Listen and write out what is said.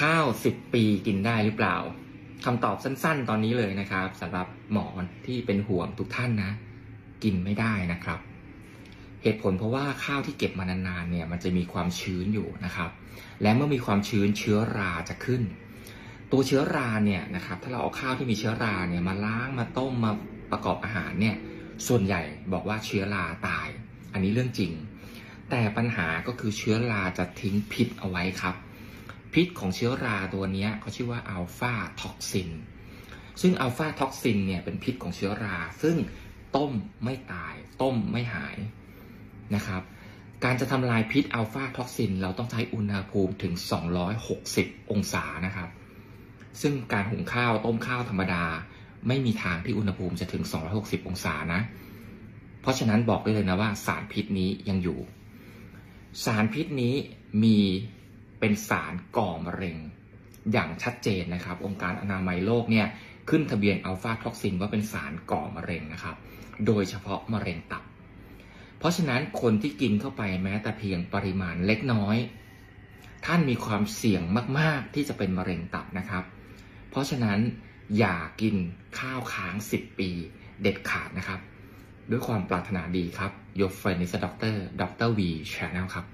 ข้าว10ปีกินได้หรือเปล่าคำตอบสั้นๆ ตอนนี้เลยนะครับสำหรับหมอที่เป็นห่วงทุกท่านนะ กินไม่ได้นะครับ เหตุผลเพราะว่าข้าวที่เก็บมานานๆเนี่ยมันจะมีความชื้นอยู่นะครับ และเมื่อมีความชื้นเชื้อราจะขึ้น ตัวเชื้อราเนี่ยนะครับ ถ้าเราเอาข้าวที่มีเชื้อราเนี่ยมาล้างมาต้มมาประกอบอาหารเนี่ยส่วนใหญ่บอกว่าเชื้อราตาย อันนี้เรื่องจริง แต่ปัญหาก็คือเชื้อราจะทิ้งพิษเอาไว้ครับ พิษของเชื้อราตัวนี้เขาชื่อว่าอัลฟาท็อกซิน ซึ่งอัลฟาท็อกซินเนี่ยเป็นพิษของเชื้อรา ซึ่งต้มไม่ตาย ต้มไม่หายนะครับ การจะทำลายพิษอัลฟาท็อกซิน เราต้องใช้อุณหภูมิถึง 260 องศานะครับ ซึ่งการหุงข้าวต้มข้าวธรรมดา ไม่มีทางที่อุณหภูมิจะถึง 260 องศานะ เพราะฉะนั้นบอกได้เลยนะว่าสารพิษนี้ยังอยู่ สารพิษนี้มี เป็นสารก่อมะเร็ง อย่างชัดเจนนะครับ องค์การอนามัยโลกเนี่ยขึ้นทะเบียนอัลฟาท็อกซินว่าเป็นสารก่อมะเร็งนะครับ โดยเฉพาะมะเร็งตับ เพราะฉะนั้นคนที่กินเข้าไปแม้แต่เพียงปริมาณเล็กน้อย ท่านมีความเสี่ยงมาก ๆ ที่จะเป็นมะเร็งตับนะครับ เพราะฉะนั้นอย่ากินข้าวค้าง 10 ปีเด็ดขาดนะครับ ด้วยความปรารถนาดีครับ Your Friend is a Doctor Dr. V Channel ครับ